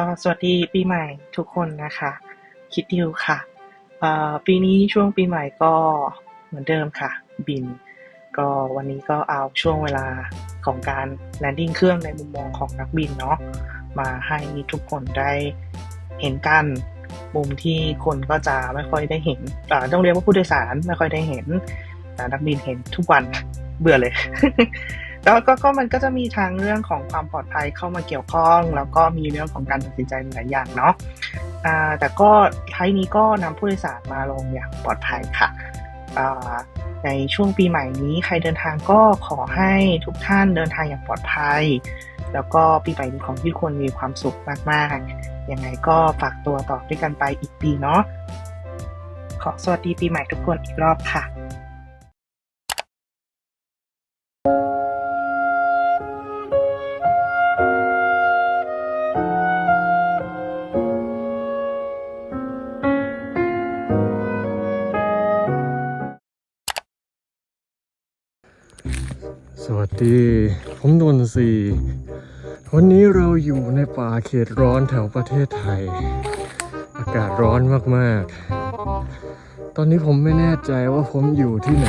ก็สวัสดีปีใหม่ทุกคนนะคะ คิดดิวค่ะปีนี้ช่วงปีใหม่ก็เหมือนเดิมค่ะ บิน ก็วันนี้ก็เอาช่วงเวลาของการแลนดิ้งเครื่องในมุมมองของนักบินเนาะมาให้ทุกคนได้เห็นกันมุมที่คนก็จะไม่ค่อยได้เห็นต้องเรียกว่าผู้โดยสารไม่ค่อยได้เห็นแต่นักบินเห็นทุกวันเบื่อเลย แล้วก็ก็มันก็จะมีทางเรื่องของความปลอดภัยเข้ามาเกี่ยวข้อง แล้วก็มีเรื่องของการตัดสินใจหลายอย่างเนาะอ่าแต่ก็ท้ายนี้ก็นำผู้โดยสารมาลงอย่างปลอดภัยค่ะอ่าในช่วงปีใหม่นี้ใครเดินทางก็ขอให้ทุกท่านเดินทางอย่างปลอดภัย แล้วก็ปีใหม่ของที่ทุกคนมีความสุขมากๆยังไงก็ฝากตัวต่อด้วยกันไปอีกปีเนาะขอสวัสดีปีใหม่ทุกคนอีกรอบค่ะ ดี ผมนนทรีวันนี้เราอยู่ในป่าเขตร้อนแถวประเทศไทย อากาศร้อนมากๆ ตอนนี้ผมไม่แน่ใจว่าผมอยู่ที่ไหน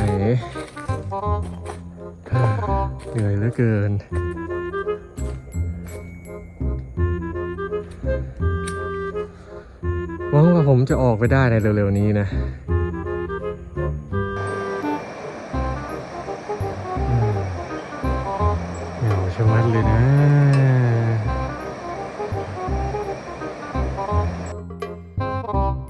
เหนื่อยเหลือเกิน หวังว่าผมจะออกไปได้ในเร็วๆนี้นะ ชะมัดเลยนะมา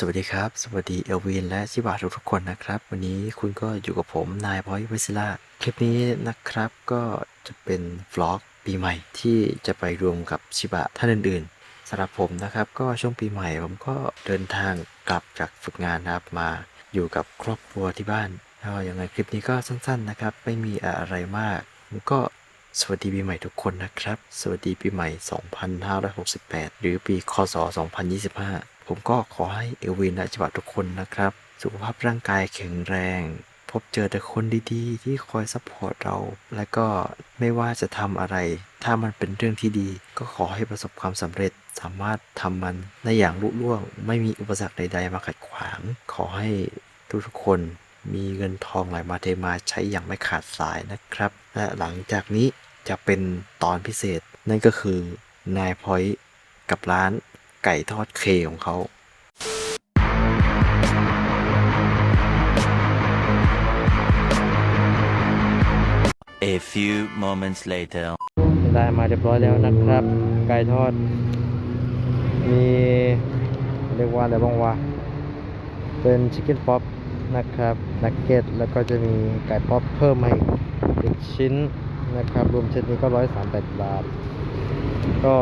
สวัสดีครับ สวัสดีเอลวินและชิบะทุกทุกๆคนนะครับ วันนี้คุณก็อยู่กับผมนายพอยวิศิลาคลิปนี้นะครับก็จะเป็นฟลอกปีใหม่ที่จะไปรวมกับชิบะท่านอื่นๆสำหรับผมนะครับก็ช่วงปีใหม่ผมก็เดินทางกลับจากฝึกงานนะครับมาอยู่กับครอบครัวที่บ้านก็ยังไงคลิปนี้ก็สั้นๆนะครับ ไม่มีอะไรมากผมก็สวัสดีปีใหม่ทุกคนนะครับ สวัสดีปีใหม่ 2568 หรือปีคศ 2025 ผมก็ขอให้เอวินและจบัทุกคนนะครับ สุขภาพร่างกายแข็งแรง พบเจอแต่คนดีๆ ที่คอยซัพพอร์ตเรา และก็ไม่ว่าจะทำอะไร ถ้ามันเป็นเรื่องที่ดี ก็ขอให้ประสบความสำเร็จสามารถทำมันได้อย่างลุล่วง ไม่มีอุปสรรคใด ๆ มาขัดขวาง ขอให้ทุกๆคนมีเงินทองไหลมาเทมาใช้อย่างไม่ขาดสายนะครับ และหลังจากนี้จะเป็นตอนพิเศษ นั่นก็คือนายพอยต์กับร้าน ไก่ทอดเคของเขา A few moments later. ได้มาเรียบร้อยแล้วนะครับ ไก่ทอด มีเรียกว่าอะไรบ้างวะเป็นชิคเก้นป๊อปนะครับนักเก็ตแล้วก็จะมีไก่ป๊อปเพิ่มมาอีกหนึ่งชิ้นนะครับ รวมเซตนี้ก็ร้อยสามแปดบาท ก็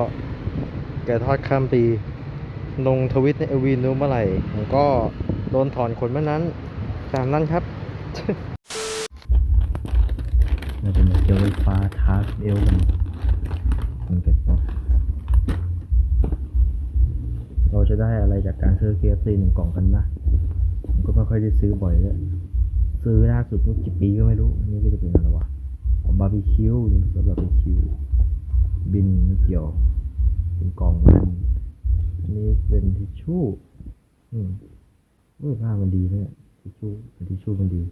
ไก่ทอดข้ามปี ลงทวิตในเอวีนรู้เมื่อไหร่ ผมก็โดนถอนขนเมื่อนั้น ตามนั้นครับน่าจะมาเกี่ยวไฟฟ้าทาร์เอลกันมันเก็บปะเราจะได้อะไรจากการซื้อ KFC หนึ่งกล่องกันนะผมก็ไม่ค่อยได้ซื้อบ่อยเลยซื้อล่าสุดเมื่อกี่ปีก็ไม่รู้ อันนี้ก็จะเป็นอะไรวะอ๋อบาร์บีคิวนี่สำหรับบาร์บีคิว บินไม่เกี่ยว เป็นกล่องนอันนี้เป็น ทิชชู่ อืมเออผ้ามันดีเนี่ยทิชชู่ทิชชู่มันดี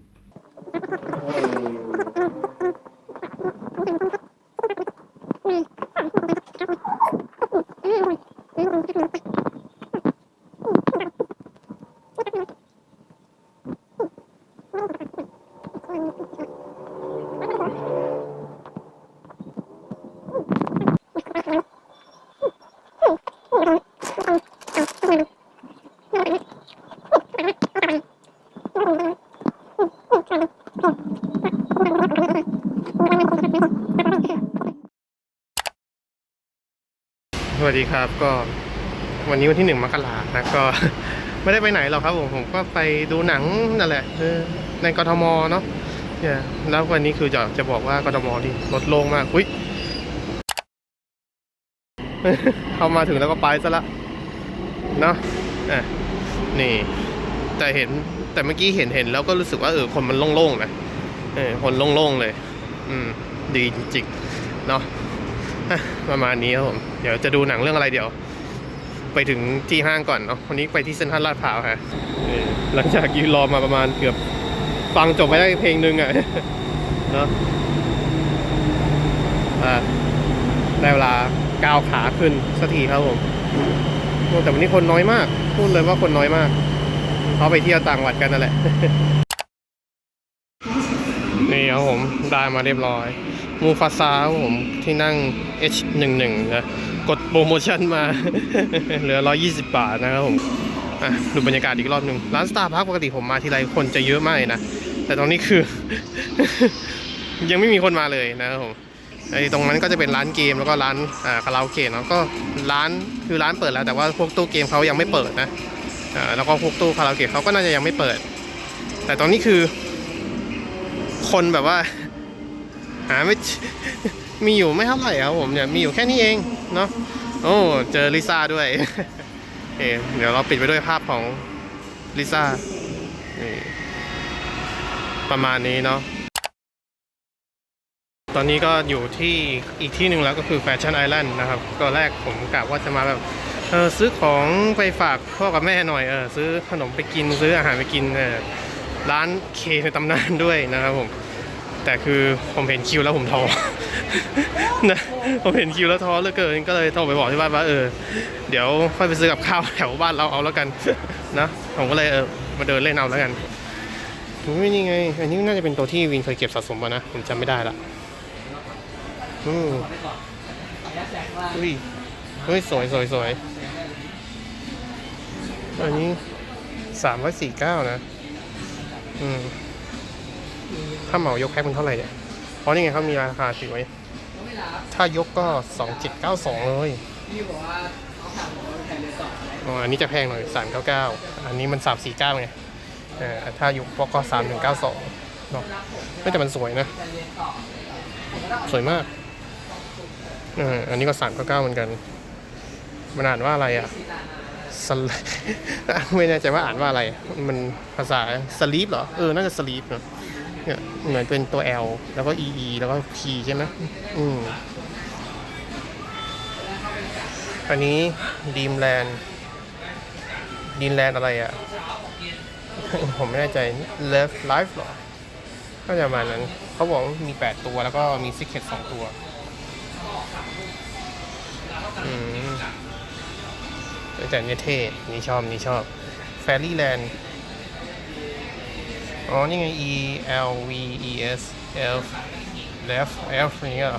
สวัสดีครับก็วันนี้วันที่หนึ่งมกรานะก็ไม่ได้ไปไหนหรอกครับผมผมก็ไปดูหนังนั่นแหละในกทมเนาะเนี่ยแล้ววันนี้คือจะจะบอกว่ากทมนี่รถโล่งมากอุ้ยเข้ามาถึงแล้วก็ไปซะละเนาะอะนี่แต่เห็น แต่เมื่อกี้เห็นเห็นแล้วก็รู้สึกว่าเออคนมันโล่งๆนะเออคนโล่งๆเลย อืม ดีจริงๆเนาะประมาณนี้ครับผม เดี๋ยวจะดูหนังเรื่องอะไรเดี๋ยว ไปถึงที่ห้างก่อนเนาะวันนี้ไปที่เซ็นทรัลลาดพร้าวฮะหลังจากยืนรอมาประมาณเกือบฟังจบไปได้เพลงหนึ่งอะเนาะอ่าได้เวลาก้าวขาขึ้นสักทีครับผมโอ้แต่วันนี้คนน้อยมาก พูดเลยว่าคนน้อยมาก เขาไปเที่ยวต่างจังหวัดกันนั่นแหละ นี่ครับผมได้มาเรียบร้อย มูฟาซาครับผมที่นั่ง H11 นะกดโปรโมชั่นมา เหลือ 120 บาทนะครับผมอะดูบรรยากาศอีกรอบหนึ่งร้านสตาร์พักปกติผมมาทีไรคนจะเยอะมากเลยนะ แต่ตอนนี้คือ ยังไม่มีคนมาเลยนะครับผมไอ้ตรงนั้นก็จะเป็นร้านเกมแล้วก็ร้านอ่าคาราโอเกะเนาะก็ร้านคือร้านเปิดแล้วแต่ว่าพวกตู้เกมเขายังไม่เปิดนะ แล้วก็พวกตู้คาราโอเกะเขาก็น่าจะยังไม่เปิด แต่ตอนนี้คือ คนแบบว่า หาไม่มีอยู่ไม่เท่าไหร่ครับผมเนี่ยมีอยู่แค่นี้เองเนาะโอ้เจอลิซ่าด้วยเอเดี๋ยวเราปิดไปด้วยภาพของลิซ่าประมาณนี้เนาะตอนนี้ก็อยู่ที่อีกที่หนึ่งแล้วก็คือแฟชั่นไอแลนด์นะครับก็แรกผมกะว่าจะมาแบบ เออซื้อของไปฝากพ่อกับแม่หน่อยเออซื้อขนมไปกินซื้ออาหารไปกินเออร้านเคในตำนานด้วยนะครับผมแต่คือผมเห็นคิวแล้วผมท้อนะผมเห็นคิวแล้วท้อเหลือเกินก็เลยโทรไปบอกที่บ้านว่าเออ เดี๋ยวค่อยไปซื้อกับข้าวแถวบ้านเราเอาแล้วกันนะผมก็เลยเออมาเดินเล่นเอาแล้วกันไม่นี่ไง อันนี้น่าจะเป็นตัวที่วินเคยเก็บสะสมมานะผมจำไม่ได้ละอืมอุ้ยเฮ้ยสวยสวยสวย อันนี้สามร้อยสี่เก้านะ อืม ถ้าเหมายกแพ็คมันเท่าไหร่เนี่ย เพราะนี่ไงเขามีราคาถือไว้ ถ้ายกก็สองเจ็ดเก้าสองเลยอ๋ออันนี้จะแพงหน่อยสามเก้าเก้าอันนี้มันสามสี่เก้าไงถ้ายกพวกก็สามหนึ่งเก้าสองเนาะไม่แต่มันสวยนะ สวยมากอออันนี้ก็สามเก้าเก้าเหมือนกัน มันอ่านว่าอะไรอะ สลไม่แน่ใจว่าอ่านว่าอะไร มันภาษาสลีปเหรอ เออ น่าจะสลีปเนอะเนี่ยเหมือนเป็นตัว L แล้วก็ EE แล้วก็ P ใช่ไหมอืมอันนี้ดีมแลนด์ดีมแลนด์อะไรอะ ผมไม่แน่ใจ Left Life เหรอ ก็จะประมาณนั้น เขาบอกมี 8 ตัวแล้วก็มี Secret 2 ตัว อืม แต่เนี่ยเท่นี่ชอบนี่ชอบ Fairyland อ๋อ นี่ไง E L V E S L left F อย่างเงี้ย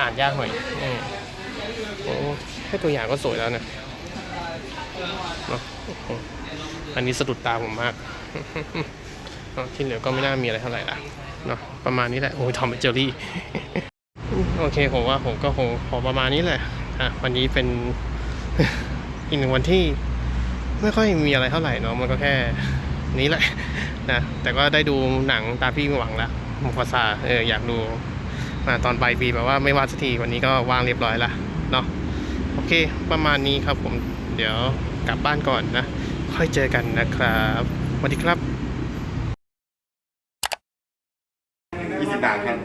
อ่านยากหน่อยอืมโอ้แค่ตัวอย่างก็สวยแล้วนะเนอะอันนี้สะดุดตาผมมากที่เหลือก็ไม่น่ามีอะไรเท่าไหร่ละเนาะประมาณนี้แหละ โอ้ยทอมเจอรี่ โอเค ผมว่าผมก็คงขอประมาณนี้แหละ อะ วันนี้เป็น อีกหนึ่งวันที่ไม่ค่อยมีอะไรเท่าไหร่เนาะมันก็แค่นี้แหละนะแต่ก็ได้ดูหนังตามที่หวังแล้วมูฟาซาเอออยากดูมาตอนปลายปีแบบว่าไม่ว่างสักทีวันนี้ก็ว่างเรียบร้อยละเนาะโอเค ประมาณนี้ครับผมเดี๋ยวกลับบ้านก่อนนะ ค่อยเจอกันนะครับสวัสดีครับยี่สิบบาทครับ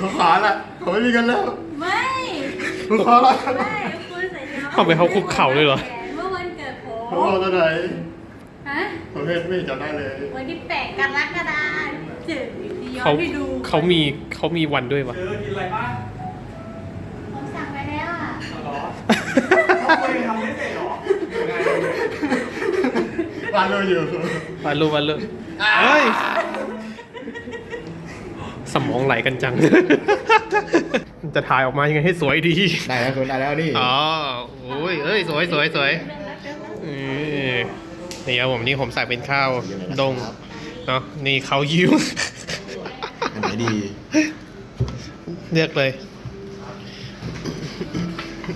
ผมขอละผมไม่มีเงินแล้ว ไม่ผมขอละไม่คุณใส่ย เข้าไปเขาคุกเข่าเลยเหรอ เมื่อวันเกิดผมผมเอาตัวไหนฮะผมไม่ไม่จำได้เลยวันที่แปดกรกฎาคมเจ็ดที่ย้อเขานไปดูเขามีเขามีวันด้วยวะผมสั่งไปแล้วอะร้านเราอยู่วันรู้วันรู้เฮ้ย สมองไหลกันจัง จะถ่ายออกมายังไงให้สวยดี ได้แล้วคุณได้แล้วนี่อ๋อโอ้ ยเอ้ยสวยสวยสวยเออนี่ครับผมนี่ผมใส่เป็นข้าวดงเนาะนี่ข้าวยิ้วอันไหนดี เลือกเลย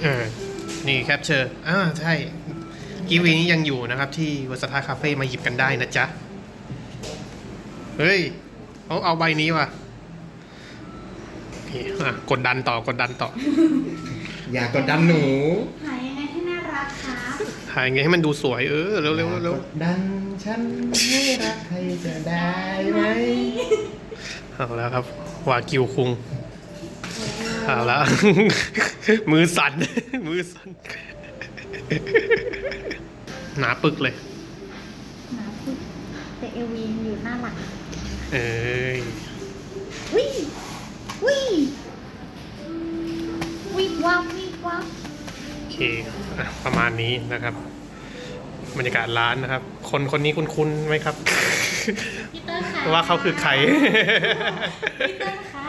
อ่านี่แคปเชอร์อ่าใช่กีวีนี้ยังอยู่นะครับ ที่วัสทาคาเฟ่มาหยิบกันได้นะจ๊ะ เฮ้ยเขาเอาใบนี้ว่ะโอเคอะกดดันต่อกดดันต่อ อย่ากดดันหนูหายยังไงให้น่ารักครับ ถ่ายไงให้มันดูสวยเออเร็วเร็วเร็วกดดันฉันให้รักใครจะได้ไหมเอาแล้วครับวากิวคุงเอาแล้วมือสั่นมือสั่นหนาปึกเลยหนาพุดแต่เอวีอยู่หน้าหลังเอ้ยวิวิวิวับวิวับโอ เคอะประมาณนี้นะครับ บรรยากาศร้านนะครับ คนคนนี้คุ้นๆไหมครับ พี่เตอร์ค่ะว่าเขาคือใคร พี่เตอร์ค่ะ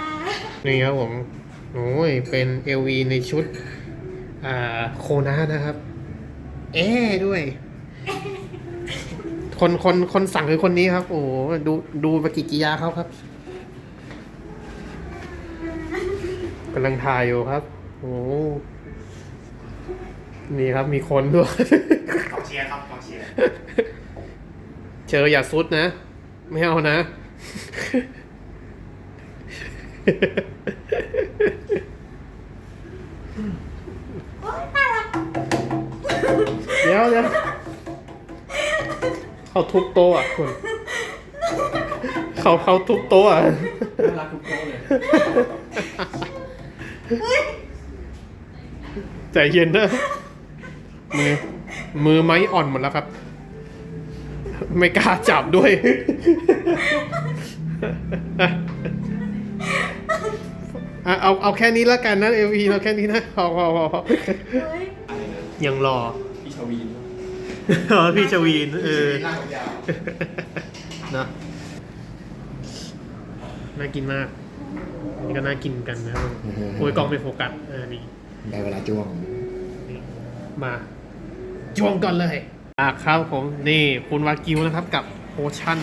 นี่ครับผมโอ้ยเป็น LV ในชุดอ่าโคนานะครับ เอ๊ด้วย คนคนคนสั่งคือคนนี้ครับ โอ้โหดูดูปฏิกิริยาเขาครับกำลังถ่ายอยู่ครับ โอ้ โหนี่ครับมีคนด้วยกองเชียร์ครับกองเชียร์เจออย่าซุดนะ ไม่เอานะ โอ๊ยน่ารักเดี๋ยวเดี๋ยวเขาทุบโต๊ะอะคุณ เขาเขาทุบโต๊ะอะรักทุกโต๊ะเลยใจเย็นนะ มือ มือไม้อ่อนหมดแล้วครับ ไม่กล้าจับด้วย อะเอาเอาแค่นี้แล้วกันนะเอวีเราแค่นี้นะพอพอพอพอเฮ้ยยังรอ พี่ชวีนอ๋อพี่ชวีนเออร่างยาวนะน่ากินมาก นี่ก็น่ากินกันนะครับโอ้ยกล้องไม่โฟกัสเออนี่ได้เวลาจ้วงนี่มา จวงก่อนเลยอะครับผมนี่คุณวากิวนะครับกับโพชั่น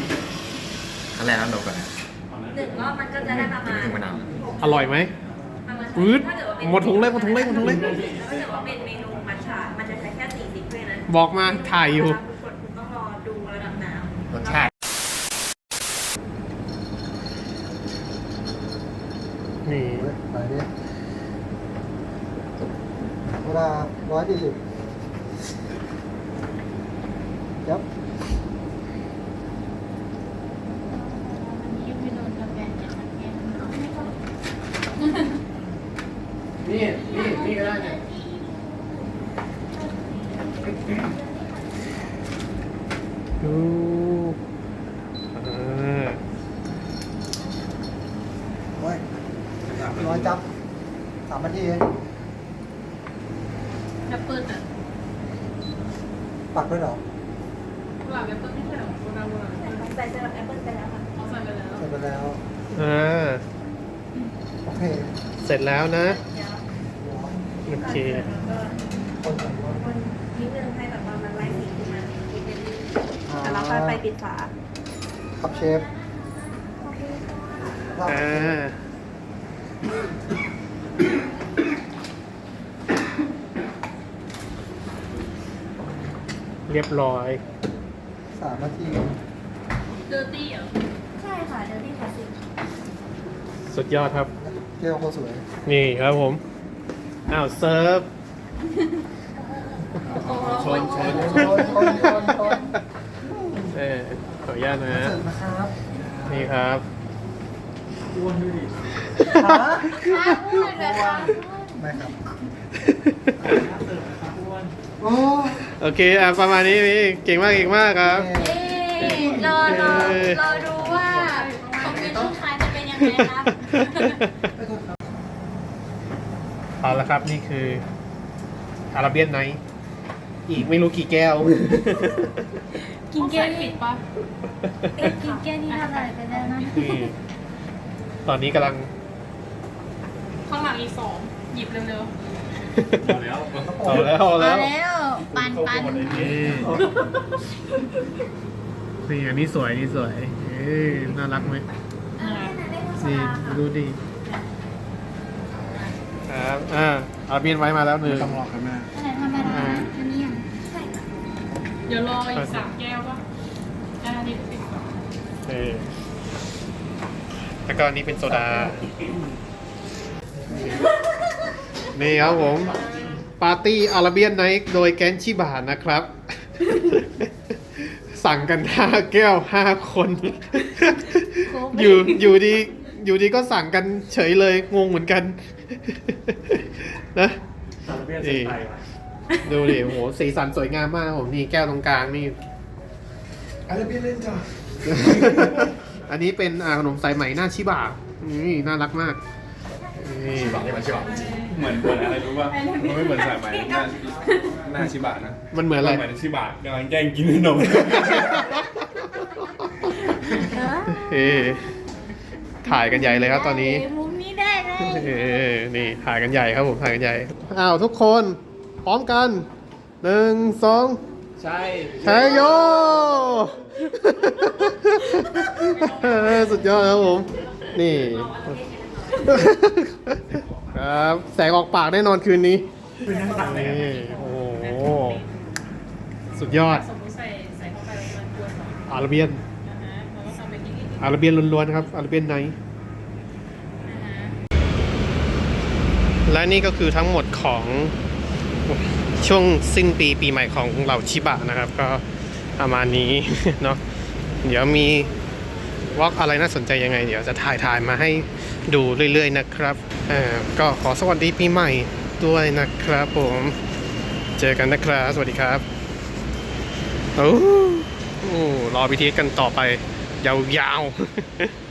ขั้นแรกน้ำนมก่อนหนึ่งรอบมันก็จะได้ประมาณถึงมะนาวอร่อยไหม ประมาณอืดถ้าเกิดว่าเป็นหมดถุงเลยหมดถุงเลยหมดถุงเลย ถ้าเกิดว่าเป็นเมนูมัทฉะมันจะใช้แค่สี่สิบด้วยนะบอกมาถ่ายอยู่ คุณกดคุณต้องรอดูระดับน้ำ รสชาติ นี่ ไปดิเวลาร้อยสี่สิบยับ ยังไม่โดนกาแฟจะทำแกง นี่นี่นี่ก็ได้เนี่ยดูอ่า โอ้ยร้ อยจับสามนาทีเองแอปเปิ้ลอะปักด้วยเหรอหลังแอปเปิ้ลไม่ใช่หรอโบราณโบราณใส่สลับแอปเปิ้ลไปแล้วค่ะเอาใส่ไปแล้วเสร็จไปแล้ว อ่า โอเคเสร็จแล้วนะโอเคคนสองคนคนนิดนึงให้แบบว่ามันไล่สีขึ้นมานิดนึงแต่เราค่อยไปปิดฝา ครับเชฟ อ่า เรียบร้อย สามนาทีเดอร์ตี้เหรอใช่ค่ะเดี๋ยวที่ขอสิบสุดยอดครับแก้วเขาสวยนี่ครับผม อ้าวเซิร์ฟ ชนชนชนชนชนชนเออขออนุญาตนะ เสิร์ฟนะครับ นี่ครับ ฮะค่ะพูดเลยค่ะไม่ครับโอ้โอเคอะประมาณนี้พี่เก่งมากเก่งมากครับเอ๊ะรอรอรอดูว่าคอมเมนต์ลูกค้าจะเป็นยังไงครับเอาละครับนี่คืออาราเบียนไนท์อีกไม่รู้กี่แก้ว กินแก้วนี่ปะกินแก้วนี่เท่าไหร่ไปแล้วนะนี่ ตอนนี้กำลัง ข้างหลังอีกสองหยิบเร็วเอาแล้วเอาแล้วมาแล้วปันปันนี่นี่อันนี้สวยอันนี่สวย เอ้ยน่ารักไหมนี่ดูดิครับอ่าอาราเบียนไว้มาแล้วหนึ่ง ต้องรอครับแม่อันไหนธรรมดาอันนี้อะๆเดี๋ยวรออีกสามแก้วป่ะอ่านี่สิบสองเออ แล้วก็อันนี้เป็นโซดา นี่ครับผม ปาร์ตี้อาราเบียนไนท์โดยแกนชิบานะครับ สั่งกันห้าแก้วห้าคน อยู่อยู่ดีอยู่ดีก็สั่งกันเฉยเลยงงเหมือนกัน นะนี่ดูดิโหสีสันสวยงามมากผมนี่แก้วตรงกลางนี่อะไรพี่เล่นจ้ะ อันนี้เป็นอ่าขนมสายไหมหน้าชิบะนี่น่ารักมากนี่บอกให้มันชิบะเหมือนเหมือนอะไรรู้ป่ะมันไม่เหมือนสายไหมหน้าหน้าชิบะนะมันเหมือนอะไรเหมือนชิบะกำลังแกล้งกินขนมเออถ่ายกันใหญ่เลยครับตอนนี้มุมนี้ได้เลยเออนี่ถ่ายกันใหญ่ครับผมถ่ายกันใหญ่อ้าวทุกคนพร้อมกันหนึ่งสองใช่แชยโยเออ สุดยอดครับผม นี่ ครับ แสงออกปากแน่นอนคืนนี้นี่โอ้โหสุดยอด สมมติใส่ใส่เข้าไปแล้วมันกวนหรออาราเบียนนะฮะเราก็ทำเป็นที่นี่ อาราเบียนล้วนๆครับ อาราเบียนไนท์และนี่ก็คือทั้งหมดของช่วงสิ้นปีปีใหม่ของเหล่าชิบะนะครับ ก็ประมาณนี้ เนาะเดี๋ยวมี วอล์กอะไรน่าสนใจยังไง เดี๋ยวจะถ่ายถ่ายมาให้ดูเรื่อยๆนะครับอ่าก็ขอสวัสดีปีใหม่ด้วยนะครับผมเจอกันนะครับ สวัสดีครับโอ้โหรอพิธีกันต่อไป ยาวๆ